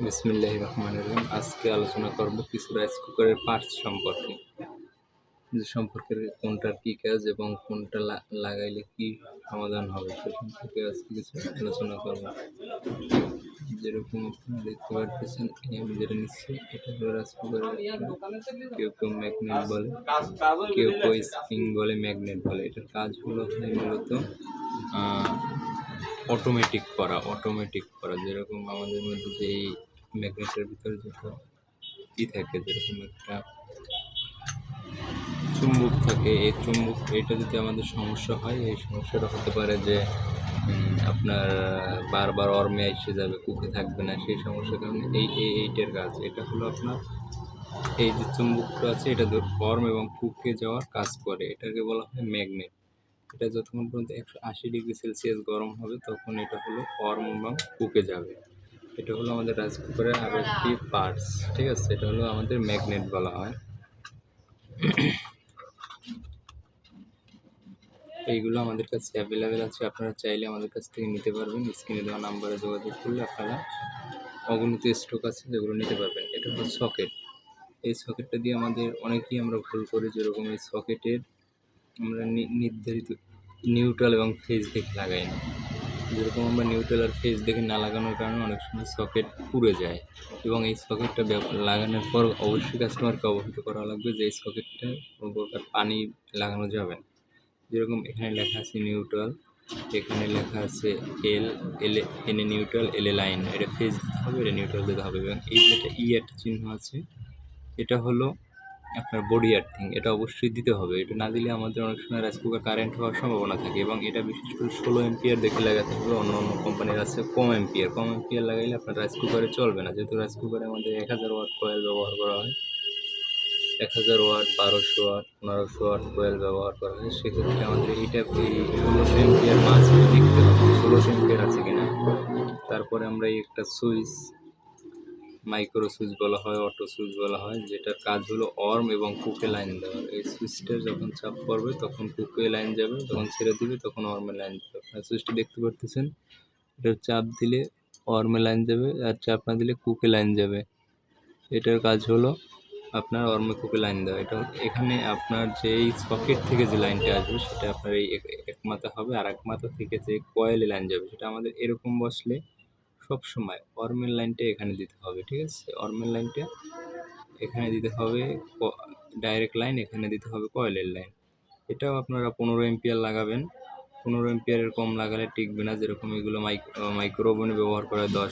বিসমিল্লাহ রহমান রহিম। আজকে আলোচনা করব কিছু রাইস কুকারের পার্টস সম্পর্কে। যে সম্পর্কে কোনটার কী কাজ এবং কোনটা লাগাইলে কি সমাধান হবে সে সম্পর্কে আজকে কিছু আলোচনা করব। যেরকম আপনারা দেখতে পাচ্ছেন আমি যেটা নিচ্ছি, এটা হলো রাইস কুকারের কেউ কেউ ম্যাগনেট বলে, কেউ কেউ স্প্রিং বলে ম্যাগনেট বলে। এটার কাজ হলো মূলত অটোমেটিক করা অটোমেটিক করা। যেরকম আমাদের মধ্যে যে এই ম্যাগনেটের ভিতরে যেটা ই থাকে, যেরকম একটা চুম্বক থাকে, এই চুম্বক, এটা যদি আমাদের সমস্যা হয়, এই সমস্যাটা হতে পারে যে আপনার বারবার অর্মে এসে যাবে, কুকে থাকবে না, সেই সমস্যার কারণে এই এই, এইটার কাজ। এটা হলো আপনার এই যে চুম্বকটা আছে, এটা ফর্ম এবং কুকে যাওয়ার কাজ করে। এটাকে বলা হয় ম্যাগনেট এটা যতক্ষণ পর্যন্ত একশো আশি ডিগ্রি সেলসিয়াস গরম হবে, তখন এটা হলো ফর্ম এবং কুকে যাবে। এটা হলো আমাদের রাইস কুকারের আরও একটি পার্টস ঠিক আছে? এটা হলো আমাদের ম্যাগনেট বলা হয়। এইগুলো আমাদের কাছে অ্যাভেলেবেল আছে, আপনারা চাইলে আমাদের কাছ থেকে নিতে পারবেন। স্ক্রিনে দেওয়া নাম্বারে যোগাযোগ করলে আপনারা অগণিত স্টক আছে যেগুলো নিতে পারবেন। এটা হলো সকেট এই সকেটটা দিয়ে আমাদের অনেকেই আমরা ভুল করি, যেরকম এই সকেটের আমরা নির্ধারিত নিউট্রাল এবং ফেজ দেখে লাগাই না। যেরকম আমরা নিউট্রাল আর ফেজ দেখে না লাগানোর কারণে অনেক সময় সকেট পুড়ে যায় এবং এই সকেটটা লাগানোর পর অবশ্যই কাস্টমারকে অবহিত করা লাগবে যে এই সকেটটা কোনো প্রকার পানি লাগানো যাবে না। যেরকম এখানে লেখা আছে নিউট্রাল এখানে লেখা আছে L L N A neutral L A line এটা ফেজ দিতে হবে, এটা নিউট্রাল দিতে হবে এবং এই যেটা ই একটা চিহ্ন আছে, এটা হলো আপনার বডি আর্থিং এটা অবশ্যই দিতে হবে। এটা না দিলে আমাদের অনেক সময় রাইস কুকার কারেন্ট হওয়ার সম্ভাবনা থাকে এবং এটা বিশেষ করে ষোলো এম্পিয়ার দেখে লাগাতে হবে। অন্য অন্য কোম্পানির আছে কম এম্পিয়ার কম এম্পিয়ার লাগাইলে আপনার রাইস কুকারে চলবে না। যেহেতু রাইস কুকারে আমাদের এক হাজার ওয়াট কয়েল ব্যবহার করা হয়, এক হাজার ওয়াট বারোশো ওয়াট পনেরোশো ওয়াট কয়েল ব্যবহার করা হয়, সেক্ষেত্রে আমাদের এইটা এই ষোলোশো এম্পিয়ার মাছ দেখতে হবে। ষোলোশো এম্পিয়ার আছে কিনা? তারপরে আমরা এই একটা সুইচ মাইক্রো সুইচ বলা হয় অটো সুইচ বলা হয়, যেটার কাজ হলো অর্ম এবং কুকে লাইন দেওয়া। এই সুইচটা যখন চাপ পড়বে, তখন কুকে লাইন যাবে, যখন ছেড়ে দিবে, তখন অর্মে লাইন যাবে আপনার সুইচটা দেখতে পারতেছেন? এটার চাপ দিলে অর্মে লাইন যাবে, আর চাপ না দিলে কুকে লাইন যাবে। এটার কাজ হলো আপনার অর্মে কুকে লাইন দেওয়া। এটা এখানে আপনার যেই সকেট থেকে যে লাইনটা আসবে, সেটা আপনার এই এক- মাথা হবে, আর এক মাথা থেকে যে কয়েলে লাইন যাবে, সেটা আমাদের এরকম বসলে সব সময় অর্মের লাইনটা এখানে দিতে হবে, ঠিক আছে? অর্মের লাইনটা এখানে দিতে হবে ডাইরেক্ট লাইন এখানে দিতে হবে কয়েলের লাইন এটাও আপনারা পনেরো এম্পিয়ার লাগাবেন। পনেরো এম্পিয়ারের কম লাগালে টিকবে না, যেরকম এগুলো মাইক মাইক্রো ওভেনে ব্যবহার করা দশ